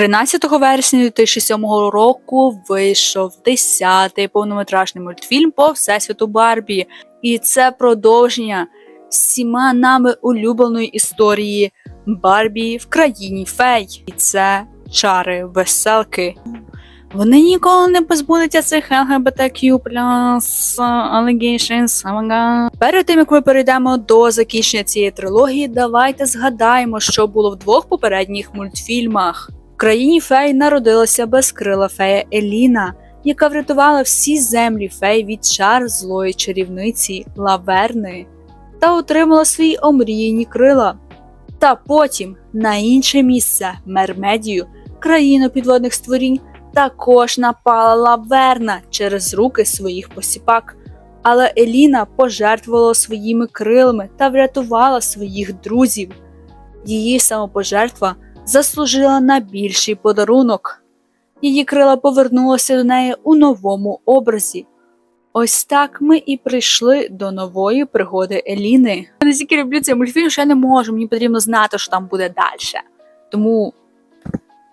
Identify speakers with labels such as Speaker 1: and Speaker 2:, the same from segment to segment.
Speaker 1: 13 вересня 2007 року вийшов 10-й повнометражний мультфільм по Всесвіту Барбі. І це продовження всіма нами улюбленої історії Барбі в країні фей. І це чари веселки. Вони ніколи не позбудуться цих LGBTQ+, allegations, oh. Перед тим, як ми перейдемо до закінчення цієї трилогії, давайте згадаємо, що було в двох попередніх мультфільмах. Країні фей народилася безкрила фея Еліна, яка врятувала всі землі фей від чар злої чарівниці Лаверни та отримала свої омріяні крила. Та потім на інше місце Мермедію, країну підводних створінь, також напала лаверна через руки своїх посіпак. Але Еліна пожертвувала своїми крилами та врятувала своїх друзів. Її самопожертва заслужила на більший подарунок. Її крила повернулися до неї у новому образі. Ось так ми і прийшли до нової пригоди Еліни. Я настільки люблю цей мультфільм, що я не можу, мені потрібно знати, що там буде далі. Тому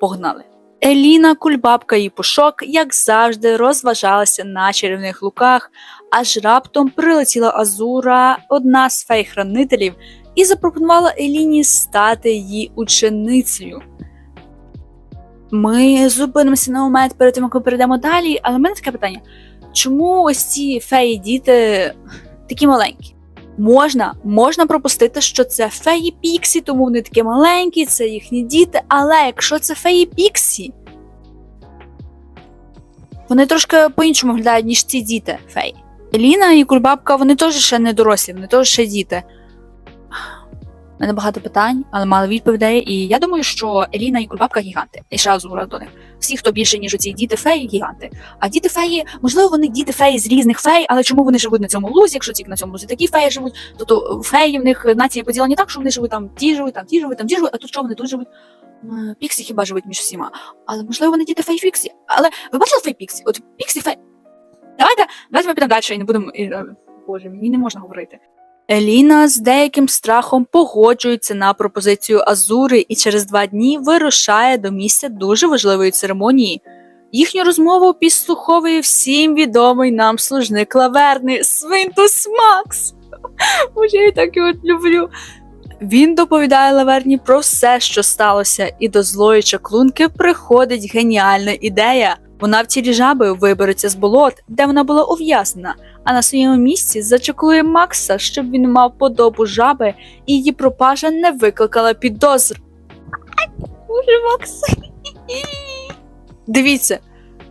Speaker 1: погнали. Еліна, кульбабка і пушок, як завжди, розважалася на чарівних луках, аж раптом прилетіла Азура, одна з фей-хранителів, і запропонувала Еліні стати її ученицею. Ми зупинимося на момент перед тим, як ми перейдемо далі, але в мене таке питання: чому ось ці феї діти такі маленькі? Можна, можна пропустити, що це феї Піксі, тому вони такі маленькі, це їхні діти. Але якщо це феї Піксі, вони трошки по-іншому виглядають, ніж ці діти феї. Еліна і Кульбабка, вони теж ще не дорослі, вони теж ще діти. У мене багато питань, але мало відповідей. І я думаю, що Еліна і Кульбабка гіганти. І ще Азура до них. Всі, хто більше, ніж оці діти феї, гіганти. А діти феї, можливо, вони діти феї з різних фей, але чому вони живуть на цьому лузі? Якщо тільки на цьому лузі такі феї живуть, то, то феї в них нації поділені так, що вони живуть там, ті живуть, там, ті живуть, там, ті живуть, а тут що вони тут живуть? Піксі хіба живуть між всіма. Але можливо вони діти фей Піксі. Але ви бачили фей Піксі? От Піксі фей. Давайте, давайте ми підемо далі і не будемо. е, Боже, мені не можна говорити. Еліна з деяким страхом погоджується на пропозицію Азури і через два дні вирушає до місця дуже важливої церемонії. Їхню розмову підслуховує всім відомий нам служник лаверни Свинтус Макс. Боже, я так його люблю. Він доповідає Лаверні про все, що сталося, і до злої чаклунки приходить геніальна ідея. Вона в тілі жаби вибереться з болот, де вона була ув'язнена, а на своєму місці зачекує Макса, щоб він мав подобу жаби, і її пропажа не викликала підозр. Боже, Макс. Дивіться,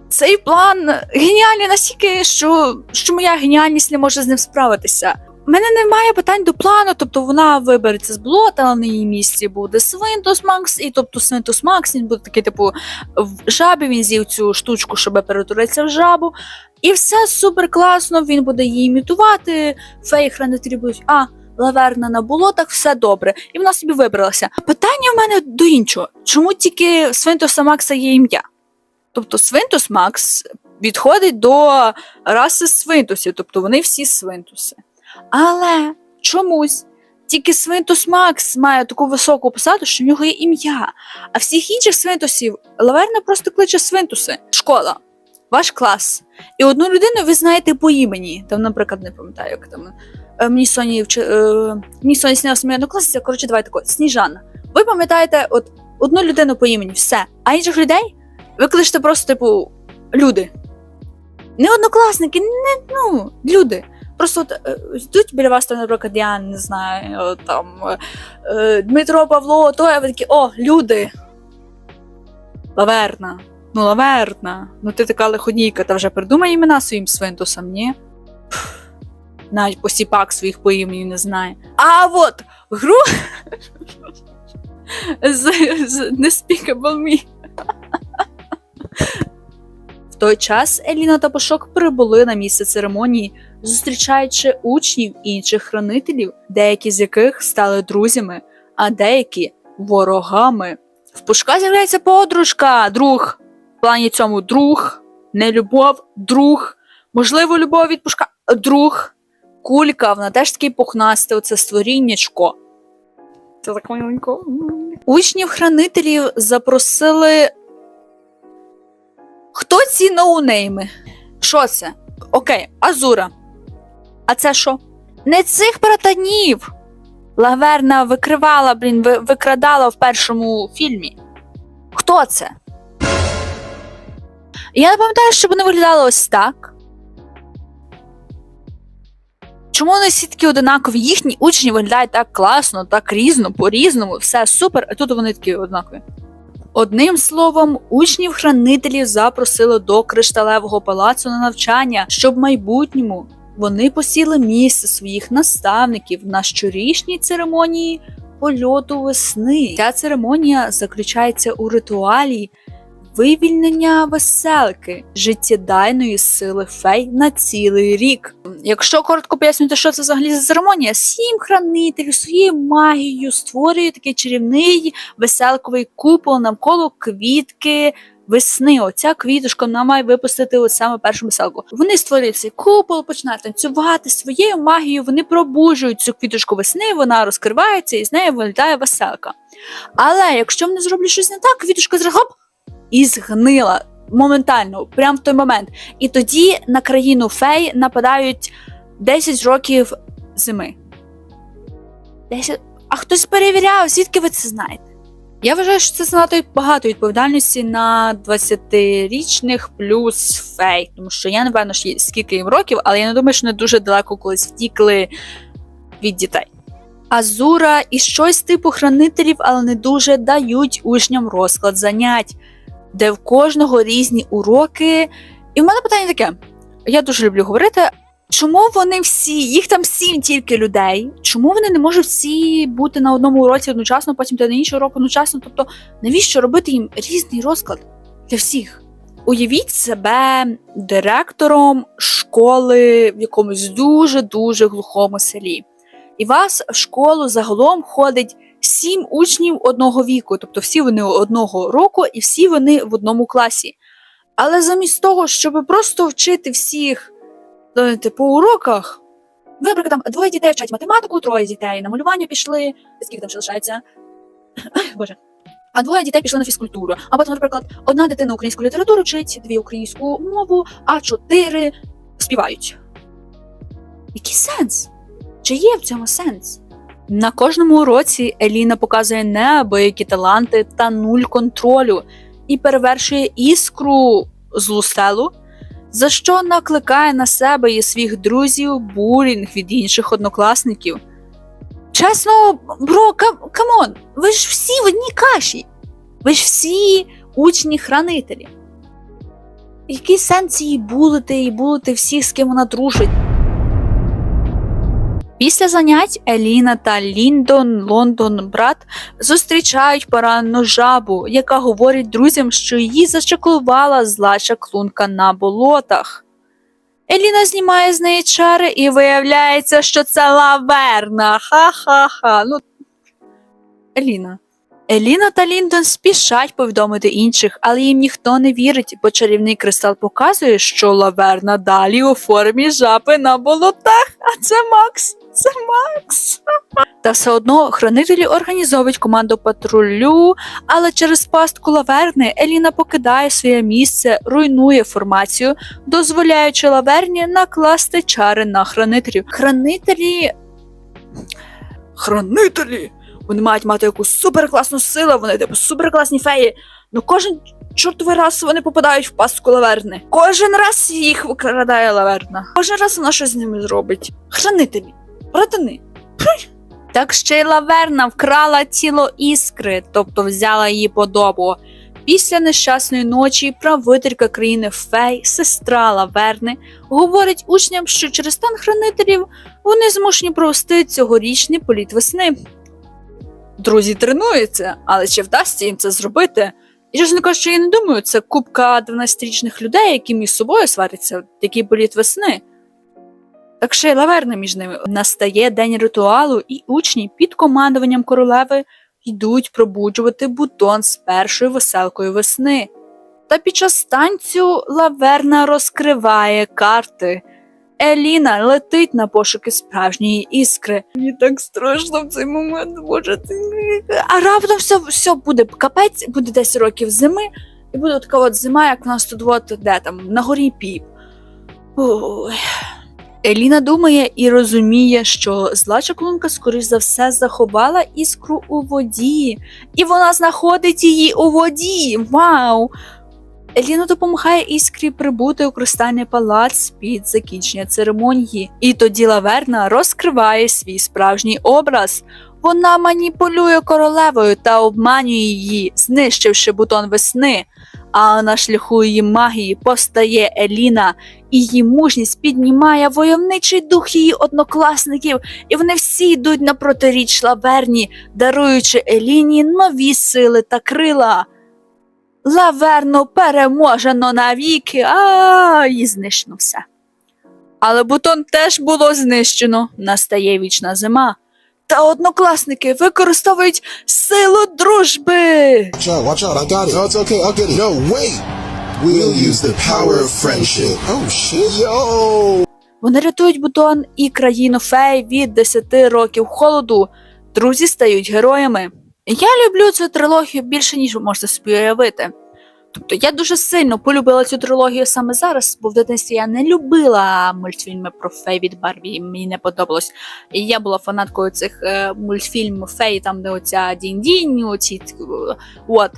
Speaker 1: цей план геніальний настільки, що, що моя геніальність не може з ним справитися. У мене немає питань до плану, тобто вона вибереться з болота, але на її місці буде Свинтус Макс, і тобто Свинтус Макс він буде такий, типу, в жабі, він з'їв цю штучку, щоб перетворитися в жабу. І все супер класно, він буде її імітувати, феї хранителі будуть, а, лаверна на болотах, все добре. І вона собі вибралася. Питання в мене до іншого: чому тільки Свинтуса Макса є ім'я? Тобто Свинтус Макс відходить до раси свинтусів, тобто вони всі свинтуси. Але чомусь тільки Свинтус Макс має таку високу посаду, що в нього є ім'я. А всіх інших свинтусів Лаверна просто кличе свинтуси. Школа, ваш клас. І одну людину ви знаєте по імені. Там, наприклад, не пам'ятаю, як там. е, Мені Соні вчи- е, мені Соні снилася моя однокласниця, коротше, давайте тако, Сніжана. Ви пам'ятаєте от одну людину по імені, все. А інших людей ви кличете просто, типу, люди. Не однокласники, не ну, люди. Просто от, е, йдуть біля вас, там, наприклад, я не знаю, е, там е, Дмитро Павло, то а ви такі, о, люди. Лаверна. Ну, лаверна. Ну ти така лиходійка, та вже придумай імена своїм свинтусам, ні? Пф, Навіть посіпак своїх по імені не знає. А от гру з Despicable Me. В той час Еліна та Пашок прибули на місце церемонії, зустрічаючи учнів інших хранителів, деякі з яких стали друзями, а деякі ворогами. В Пушка з'являється подружка, друг. В плані цьому друг, не любов, друг. Можливо, любов від Пушка, друг. Кулька, вона теж такий пухнасте, оце створіннячко. Це так миленько. Учнів хранителів запросили Хто ці ноунейми? Що це? Окей, Азура. А це що? Не цих братанів. Лаверна викривала, блін, викрадала в першому фільмі. Хто це? Я не пам'ятаю, щоб вони виглядали ось так. Чому вони всі такі одинакові? Їхні учні виглядають так класно, так різно, по-різному, все супер, а тут вони такі однакові. Одним словом, учнів хранителів запросили до кришталевого палацу на навчання, щоб в майбутньому вони посіли місце своїх наставників на щорічній церемонії польоту весни. Ця церемонія заключається у ритуалі вивільнення веселки, життєдайної сили фей на цілий рік. Якщо коротко пояснювати, що це взагалі за церемонія, сім хранителів своєю магією створює такий чарівний веселковий купол навколо квітки. Весни, оця квіточка вона має випустити от саме першу веселку. Вони створюють цей купол, починають танцювати своєю магією. Вони пробуджують цю квіточку весни, вона розкривається і з нею вилітає веселка. Але якщо вони зроблять щось не так, квіточка зразу хоп, і згнила моментально, прямо в той момент. І тоді на країну фей нападають 10 років зими. 10... А хтось перевіряв, звідки ви це знаєте? Я вважаю, що це занадто багато відповідальності на 20-річних плюс фей, тому що я не певна, скільки їм років, але я не думаю, що вони дуже далеко колись втікли від дітей. Азура і щось типу хранителів, але не дуже дають учням розклад занять, де в кожного різні уроки. І в мене питання таке: я дуже люблю говорити. Чому вони всі, їх там сім тільки людей, чому вони не можуть всі бути на одному уроці одночасно, потім на інший урок одночасно? Тобто, навіщо робити їм різний розклад для всіх? Уявіть себе директором школи в якомусь дуже-дуже глухому селі. І вас в школу загалом ходить сім учнів одного віку, тобто всі вони одного року і всі вони в одному класі. Але замість того, щоб просто вчити всіх знаєте, по уроках, ви, наприклад, там двоє дітей вчать математику, троє дітей на малювання пішли, скільки там ще лишається? Боже. А двоє дітей пішли на фізкультуру. А потім, наприклад, одна дитина українську літературу вчить, дві українську мову, а чотири співають. Який сенс? Чи є в цьому сенс? На кожному уроці Еліна показує неабиякі таланти та нуль контролю і перевершує іскру злу стелу, за що накликає на себе і своїх друзів булінг від інших однокласників. Чесно, бро, камон, ви ж всі в одній каші. Ви ж всі учні-хранителі. Який сенс її булити і булити всіх, з ким вона дружить? Після занять Еліна та Ліндон, Лондон, брат зустрічають поранену жабу, яка говорить друзям, що її зачаклувала зла чаклунка на болотах. Еліна знімає з неї чари і виявляється, що це лаверна. Ха-ха-ха. Ну, Еліна. Еліна та Ліндон спішать повідомити інших, але їм ніхто не вірить, бо чарівний кристал показує, що лаверна далі у формі жаби на болотах. А це Макс. Це Макс. Та все одно хранителі організовують команду патрулю, але через пастку лаверни Еліна покидає своє місце, руйнує формацію, дозволяючи лаверні накласти чари на хранителів. Хранителі. Хранителі! Вони мають мати якусь суперкласну силу, вони типу суперкласні феї. Ну кожен чортовий раз вони попадають в пастку лаверни. Кожен раз їх викрадає лаверна. Кожен раз вона щось з ними зробить. Хранителі, братани. Так ще й лаверна вкрала тіло іскри, тобто взяла її подобу. Після нещасної ночі правителька країни Фей, сестра Лаверни, говорить учням, що через стан хранителів вони змушені провести цьогорічний політ весни. Друзі тренуються, але чи вдасться їм це зробити? І чесно кажучи, я не думаю, це купка 12-річних людей, які між собою сваряться, такий політ весни. Так ще й лаверна між ними. Настає день ритуалу, і учні під командуванням королеви йдуть пробуджувати бутон з першою веселкою весни. Та під час танцю лаверна розкриває карти. Еліна летить на пошуки справжньої іскри. Мені так страшно в цей момент, боже. Ти... А раптом все, все буде капець, буде 10 років зими, І буде така от зима, як в нас тут от, де там, на горі піп. Ой. Еліна думає і розуміє, що зла чаклунка, скоріш за все, заховала іскру у воді, і вона знаходить її у воді. Вау! Еліна допомагає іскрі прибути у кристальний палац під закінчення церемонії, і тоді Лаверна розкриває свій справжній образ. Вона маніпулює королевою та обманює її, знищивши бутон весни. А на шляху її магії постає Еліна, її мужність піднімає войовничий дух її однокласників, і вони всі йдуть на протиріч Лаверні, даруючи Еліні нові сили та крила. Лаверну переможено навіки, а і знищено все. Але бутон теж було знищено, настає вічна зима. Та однокласники використовують силу дружби.
Speaker 2: We'll use the power of friendship. Oh shit, yo!
Speaker 1: Вони рятують бутон і країну фей від 10 років холоду. Друзі стають героями. Я люблю цю трилогію більше, ніж ви можете собі уявити. Тобто я дуже сильно полюбила цю трилогію саме зараз, бо в дитинстві я не любила мультфільми про фей від Барбі, мені не подобалось. І я була фанаткою цих е, мультфільмів фей, там де оця дінь-дінь, оці от.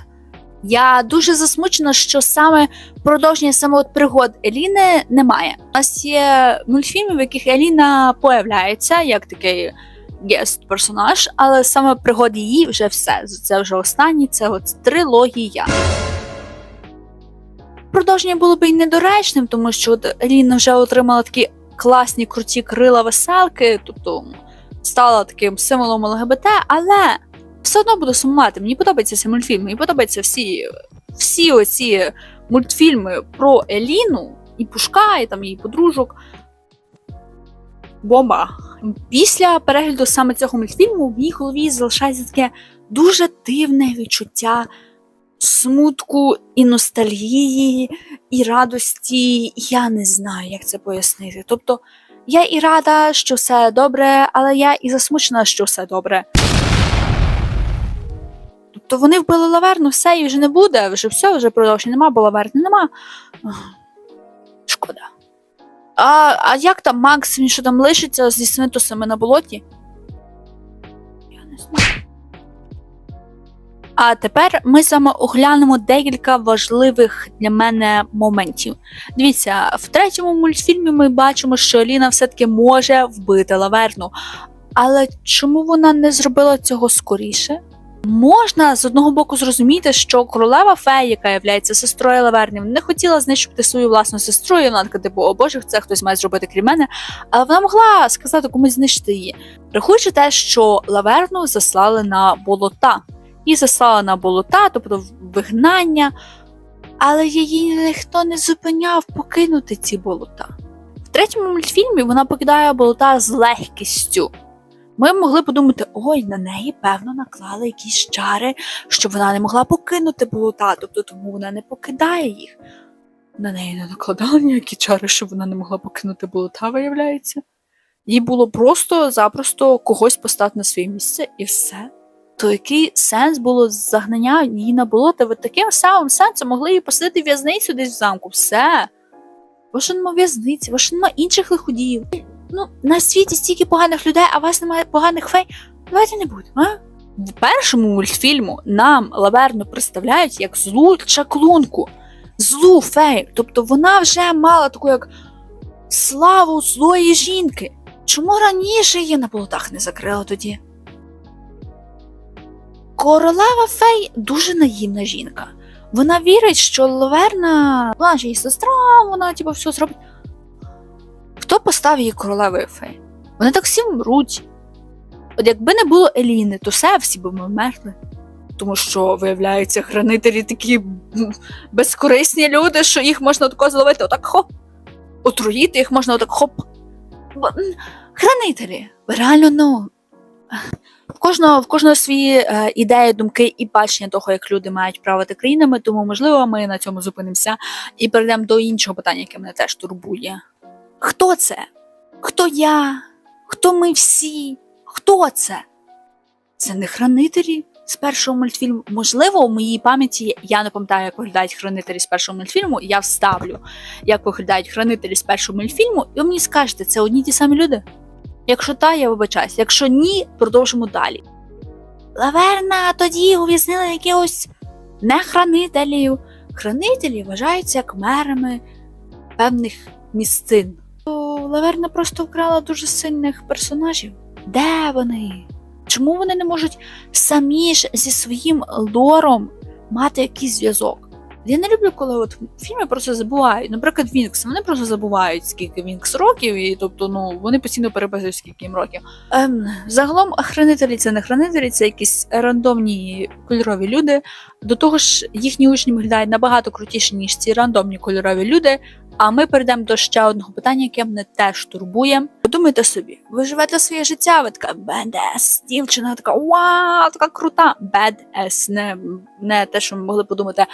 Speaker 1: Я дуже засмучена, що саме продовження саме от пригод Еліни немає. У нас є мультфільми, в яких Еліна появляється як такий гест персонаж, але саме пригод її вже все. Це вже останні, це от трилогія. Продовження було б і недоречним, тому що от Еліна вже отримала такі класні круті крила веселки, тобто стала таким символом ЛГБТ, але все одно буду сумувати. Мені подобаються ці мультфільми, мені подобаються всі, всі оці мультфільми про Еліну і Пушка, і там її подружок. Бомба. Після перегляду саме цього мультфільму в моїй голові залишається таке дуже дивне відчуття смутку і ностальгії, і радості. Я не знаю, як це пояснити. Тобто, я і рада, що все добре, але я і засмучена, що все добре. Тобто вони вбили лаверну, все, і вже не буде, вже все, вже продовження нема, бо лаверни нема. Шкода. А, а як там Макс, він що там лишиться зі свинтусами на болоті? Я не знаю. А тепер ми з вами оглянемо декілька важливих для мене моментів. Дивіться, в третьому мультфільмі ми бачимо, що Аліна все-таки може вбити лаверну. Але чому вона не зробила цього скоріше? Можна з одного боку зрозуміти, що королева фея, яка є сестрою Лаверні, не хотіла знищити свою власну сестру, і вона така, типу, о боже, це хтось має зробити крім мене. Але вона могла сказати комусь знищити її. Рахуючи те, що Лаверну заслали на болота, і заслали на болота, тобто вигнання, але її ніхто не зупиняв покинути ці болота. В третьому мультфільмі вона покидає болота з легкістю. Ми могли подумати, ой, на неї, певно, наклали якісь чари, щоб вона не могла покинути болота, тобто тому вона не покидає їх. На неї не накладали ніякі чари, щоб вона не могла покинути болота, виявляється. Їй було просто-запросто когось поставити на своє місце і все. То який сенс було загнання її на болото? Ви таким самим сенсом могли її посадити в в'язницю десь в замку. Все. Ваша нема в'язниці, ваша нема інших лиходіїв. Ну, на світі стільки поганих людей, а у вас немає поганих фей. Давайте не будемо, а? В першому мультфільму нам Лаверну представляють як злу чаклунку, злу фею. Тобто вона вже мала таку як славу злої жінки. Чому раніше її на болотах не закрили тоді? Королева фей дуже наївна жінка. Вона вірить, що Лаверна, вона ж її сестра, вона типу все зробить. Хто поставив її королевою фей? Вони так всі вмруть. От якби не було Еліни, то все всі б ми вмерли. Тому що, виявляється, хранителі такі безкорисні люди, що їх можна тако зловити, отак хоп. Отруїти їх можна отак хоп. Хранителі, реально, ну. В кожного, в кожного свої е, ідеї, думки і бачення того, як люди мають правити країнами, тому, можливо, ми на цьому зупинимося і перейдемо до іншого питання, яке мене теж турбує. Хто це? Хто я? Хто ми всі? Хто це? Це не хранителі, з першого мультфільму. Можливо, у моїй пам'яті я не пам'ятаю, як виглядають хранителі з першого мультфільму. Я вставлю, як виглядають хранителі з першого мультфільму, і ви мені скажете, це одні ті самі люди. Якщо так, я вибачаюсь. Якщо ні, продовжимо далі. Лаверна тоді ув'язнили якихось не хранителів. Хранителі вважаються як мерами певних місцин. Лаверна просто вкрала дуже сильних персонажів. Де вони? Чому вони не можуть самі ж зі своїм лором мати якийсь зв'язок? Я не люблю, коли от фільми просто забувають. Наприклад, Вінкс, вони просто забувають, скільки Вінкс років, і тобто, ну вони постійно переписують, скільки їм років. Ем, загалом, хранителі це не хранителі, це якісь рандомні кольорові люди. До того ж, їхні учні виглядають набагато крутіше, ніж ці рандомні кольорові люди. А ми перейдемо до ще одного питання, яке мене теж турбує. Подумайте собі, ви живете своє життя, ви така badass дівчина, така вау, така крута. Badass, не, не те, що ми могли подумати.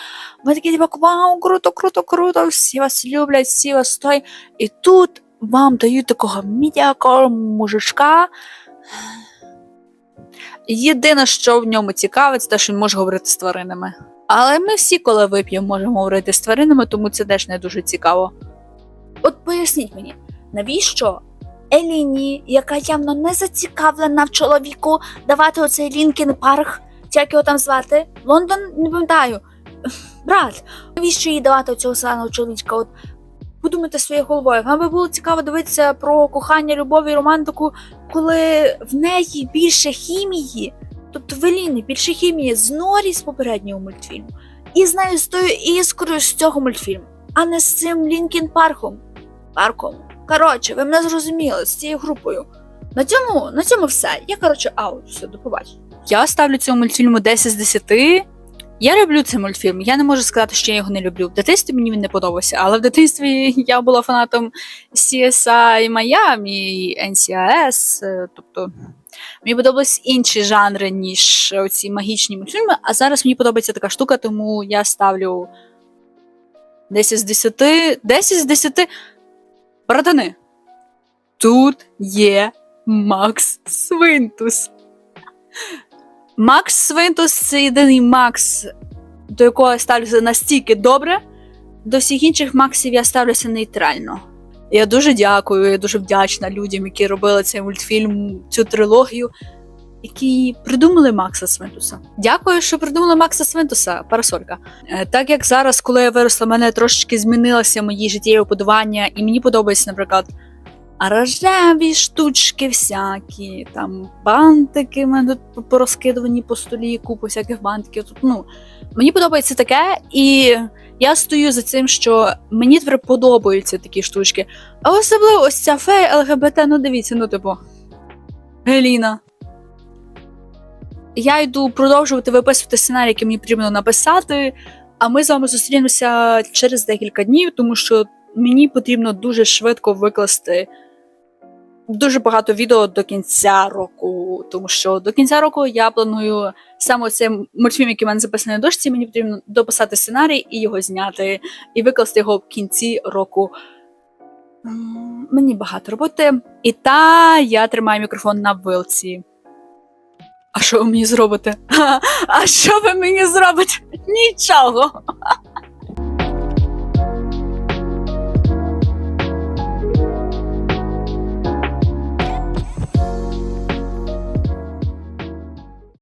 Speaker 1: Ми такі, типа, вау, круто, круто, круто, всі вас люблять, всі вас той. І тут вам дають такого мідякого мужичка. Єдине, що в ньому цікавить, це те, що він може говорити з тваринами. Але ми всі, коли вип'ємо, можемо говорити з тваринами, тому це теж не дуже цікаво. От поясніть мені, навіщо Еліні, яка явно не зацікавлена в чоловіку, давати оцей Лінкін Парк, як його там звати? Лондон, не пам'ятаю. Брат, навіщо їй давати цього самого чоловічка? От подумайте своєю головою. Вам би було цікаво дивитися про кохання, любов і романтику, коли в неї більше хімії, тобто в Еліни більше хімії з Норі з попереднього мультфільму, і з нею з тою іскрою з цього мультфільму, а не з цим Лінкін Парком. Парком. Коротше, ви мене зрозуміли з цією групою. На цьому, на цьому все. Я, коротше, аут, все, до побачення. Я ставлю цьому мультфільму 10 з 10. Я люблю цей мультфільм. Я не можу сказати, що я його не люблю. В дитинстві мені він не подобався, але в дитинстві я була фанатом CSI Miami NCIS, е, тобто мені подобались інші жанри, ніж оці магічні мультфільми. А зараз мені подобається така штука, тому я ставлю 10 з 10. 10 з 10. Братани, тут є Макс Свинтус. Макс Свинтус це єдиний Макс, до якого я ставлюся настільки добре. До всіх інших Максів я ставлюся нейтрально. Я дуже дякую, я дуже вдячна людям, які робили цей мультфільм, цю трилогію, які придумали Макса Свинтуса. Дякую, що придумали Макса Свинтуса, парасолька. Е, Так як зараз, коли я виросла, мене трошечки змінилося мої життєві подування, і мені подобається, наприклад, рожеві штучки всякі, там бантики в мене тут порозкидувані по столі, купу всяких бантиків. Тут, ну, мені подобається таке, і я стою за цим, що мені тепер подобаються такі штучки. А особливо ось ця фея ЛГБТ, ну дивіться, ну типу. Геліна. Я йду продовжувати виписувати сценарій, який мені потрібно написати. А ми з вами зустрінемося через декілька днів, тому що мені потрібно дуже швидко викласти дуже багато відео до кінця року. Тому що до кінця року я планую саме цей мультфільм, який в мене записаний на дошці, мені потрібно дописати сценарій і його зняти, і викласти його в кінці року. Мені багато роботи. І та я тримаю мікрофон на вилці. А що ви мені зробите? А що ви мені зробите? Нічого.